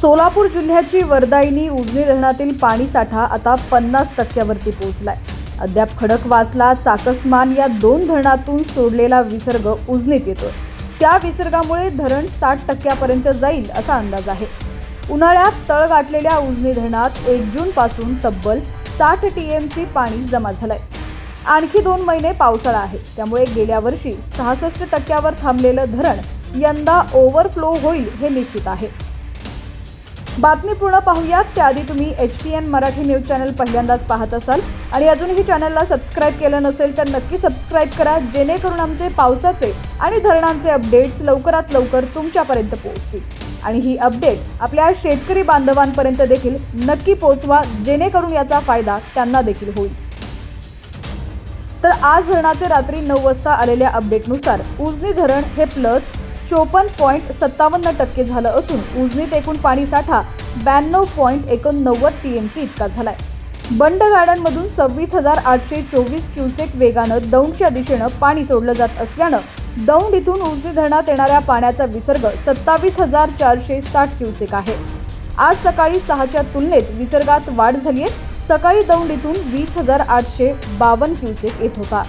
सोलापूर जिल्ह्याची वर्धाईनी उजनी धरणातील पाणी साठा आता पन्नास टक्क्यावरती पोहोचलाय. अद्याप खडकवासला चाकसमान या दोन धरणातून सोडलेला विसर्ग उजनीत येतोय. त्या विसर्गामुळे धरण साठ टक्क्यापर्यंत जाईल असा अंदाज आहे. उन्हाळ्यात तळ गाठलेल्या उजनी धरणात एक जून पासून तब्बल साठ टीएमसी पाणी जमा झालंय. आणखी दोन महिने पावसाळा आहे. त्यामुळे गेल्या वर्षी सहासष्ट टक्क्यावर थांबलेलं धरण यंदा ओव्हरफ्लो होईल हे निश्चित आहे. बातमी पूर्ण पाहूयात. त्याआधी तुम्ही H P N Marathi news channel पहिल्यांदाच पाहत असाल. आणि अजूनही चॅनलला सबस्क्राईब केलं नसेल तर नक्की सबस्क्राईब करा. जेणेकरून आमचे पावसाचे आणि धरणांचे अपडेट्स लवकरात लवकर तुमच्यापर्यंत पोहोचतील. आणि ही अपडेट आपल्या शेतकरी बांधवांपर्यंत देखील नक्की पोहोचवा. जेणेकरून याचा फायदा त्यांना देखील होईल. तर आज धरणाचे रात्री नऊ वाजता आलेल्या अपडेटनुसार उजनी धरण हे प्लस चोपन्न पॉईंट सत्तावन्न टक्के झालं असून उजनीत एकूण पाणी साठा ब्याण्णव पॉईंट एकोणनव्वद टी एम सी इतका झालाय. बंड गार्डनमधून सव्वीस हजार आठशे चोवीस क्युसेक वेगानं दौंडच्या दिशेनं पाणी सोडलं जात असल्यानं दौंड इथून उजनी धरणात येणाऱ्या पाण्याचा विसर्ग सत्तावीस हजार चारशे साठ क्युसेक आहे. आज सकाळी सहाच्या तुलनेत विसर्गात वाढ झाली आहे सकाळी दौंड इथून वीस हजार आठशे बावन्न क्युसेक येत होता.